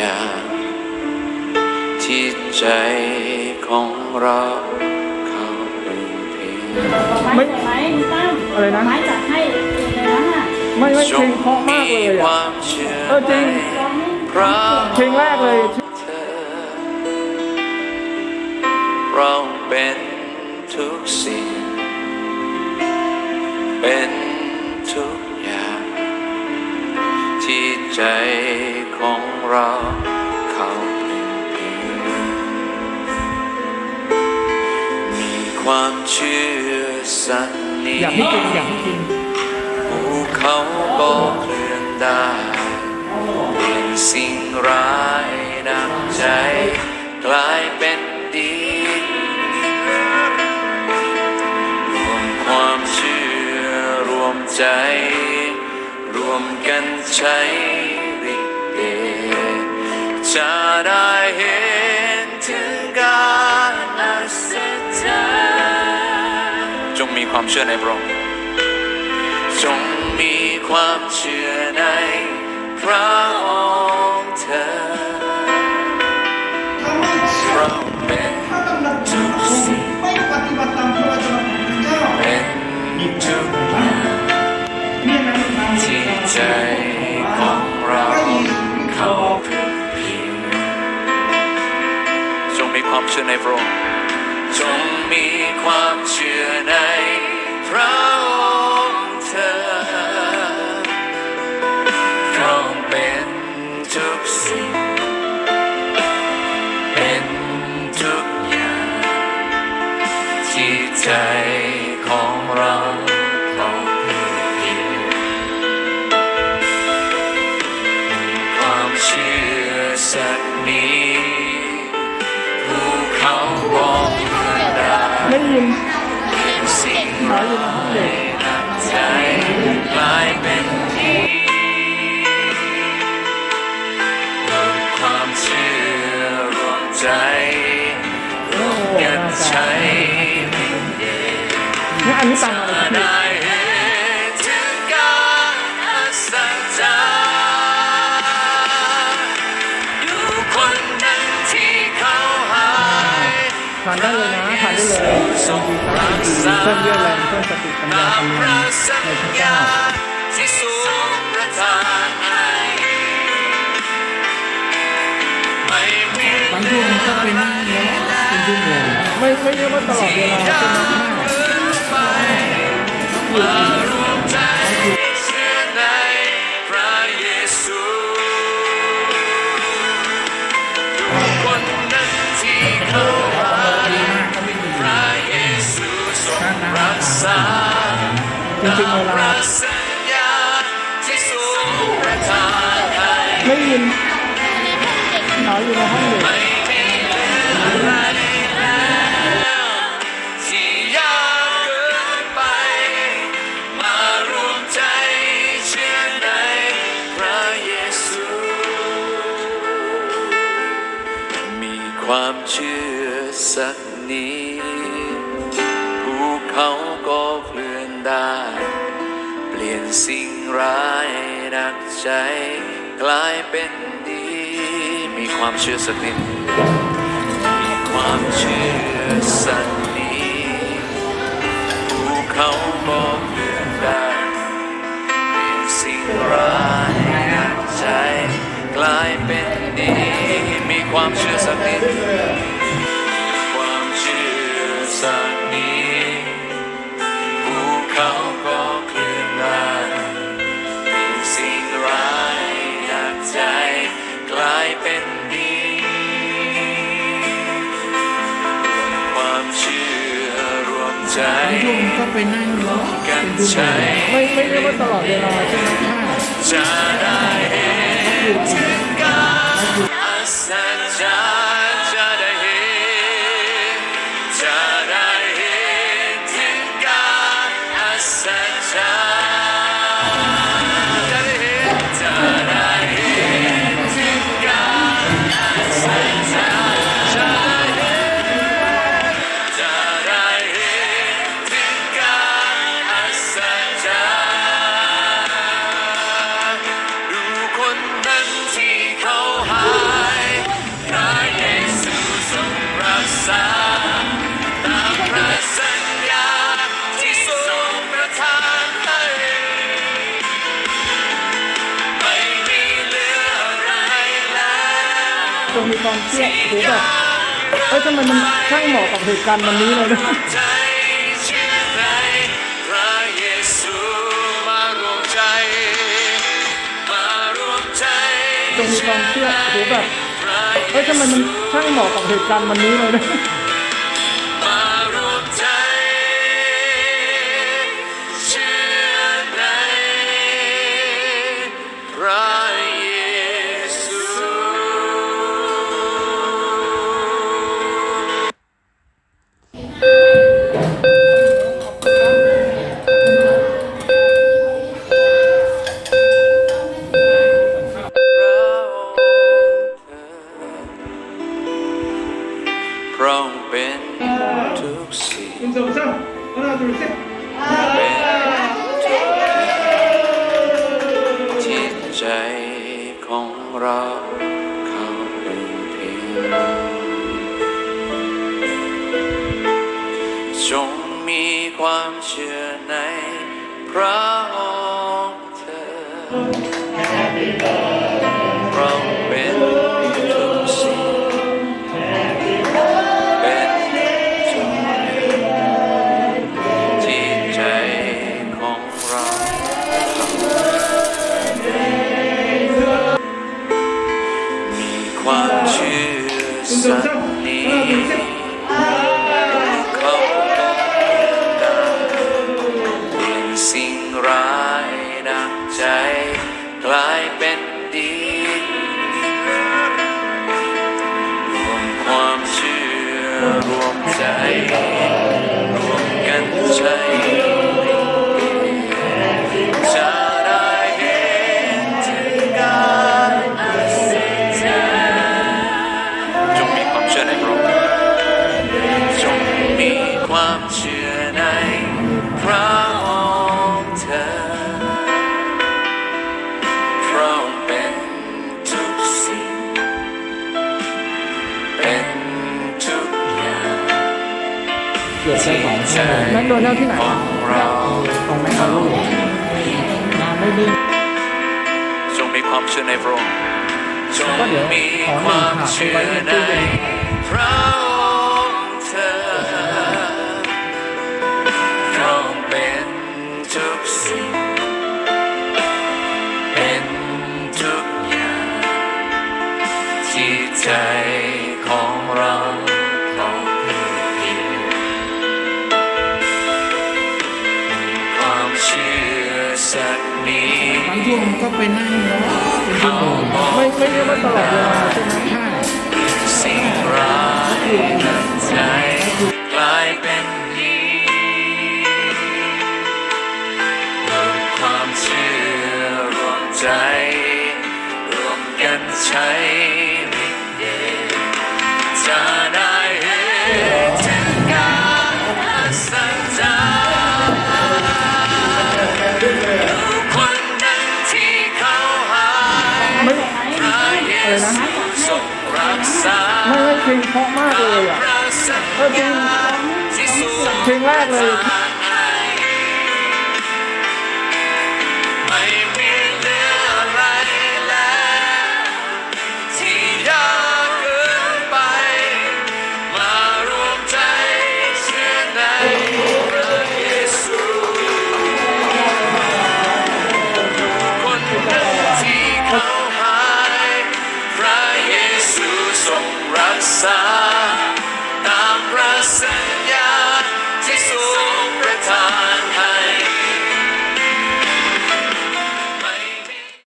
เป็นทุกอย่างที่ใจของเราเข้าถึงเพียงไม้จัดไหมคุณตั้มอะไรนะ ไม้จัดให้เองเลยนะน่ะไม่ไม่เพลงเพราะมากเลยคอะวามเชื่อเออจริงร้องให้พระเพลงแรกเลยเธอเราเป็นทุกสิ่ง เป็นทุกอย่าง ที่ใจของเราเข้าถึงเพียงมีความเชื่อสันนิอยาให้กินอยากให้กินภูเขาก็เคลื่อนได้เปลี่ยนสิ่งร้ายนำใจ กลายเป็นดี รวมความเชื่อรวมใจ วมกันใช้ฤทธิ์เดชจะได้เห็นถึงการอัศจรรย์จงมีความเชื่อในพระองค์จงมีความเชื่อในพระอง จงมีความเชื่อในพระองค์จงมีความเชื่อในพระองค์เธอเราเป็นทุกสิ่งเป็นทุกอย่างที่ใจของเรา ไม่ยินสิ่งร้ายนำใจกลายเป็นดีรวมความเชื่อรวมใจรวมกันใช้เป็นเดชนี่อันนี้ตังอะไรพี่ได้เห็นถึงการอัศจรรย์อยู่คนนั้นที่เขาหายทานได้เลยนะทาน ได้เลยจงดีสามดีเพิ่มเรี่ยวแรงเพิ่มสติปัญญาตามกำงสัในพระเจ้าที่ทรงประทานให้ไม่มีบางช่วงก็ไปนั่งแล้วเป็นช่วโมงไม่ไม่เรียกว่าตลอดเวลาใช่ไหมไปมาร จริงๆเวลาพระสัญญาที่ทรงประทานให้ไม่ยินหนาวอยู่ในห้องอยู่ ลี่ยนสิ่งร้ายหนักใจ กลายเป็นดี มีความเชื่อสักนิดมีความเชื่อสักนิดภูเขาก็เคลื่อนได้เปลี่ยนสิ่งร้ายหนักใจ กลายเป็นดี มีความเชื่อสักนิด บางช่วงมันก็ไปนั่งแล้วกัเป็นนชั่วโมใช้งไม่ไม่เรียกว่าตลอดเวลาใช่ไหมจะได้เห็นถึงการอัศจรรย์ งมีความเชื่อโหแบบเอ้ยทำไมมันช่างเหมาะกับเหตุการณ์วันนี้เลยนะใจชื่อใครพระเยซูมารวมใจมารวมใจจงมีความเชื่อโหแบบพระเอ้ยทำไมมันช่างเหมาะกับเหตุการณ์วันนี้เลยนะ allora tu sei เป็นจิตใจของเราเขาเป็นเพียงจงมีความเชื่อในพระองค์เถิดพ สักนิดเขาต้องได้เปลี่ยนสิ่งร้ายดังใจ กลายเป็นดีรวมความเชื่อรวมใจ รวมกันใช้ ความเชื่อในพระองค์เถิดพระองค์เป็นทุกสิ่ง เป็นทุกอย่างเกิดใช้ของใจแมคโดนัลด์ที่ไหนของเราของแมคคาโร่น้ำไม่นิ่งจงมีความเชื่อในพระองค์จงมีความเชื่อในพระองค์ ก็ไปนั่งรอเป็นชั่วโมงไม่ไม่เรียกว่าตลอดเวลาใช่ไหมใช่สิ่งร้ายในใจกลายเป็นดีรวมความเชื่อรวมใจ รวมกันใช้ เพลงเพราะมากเลยอะพระสัญญาที่ทรงเพลงแรกเลย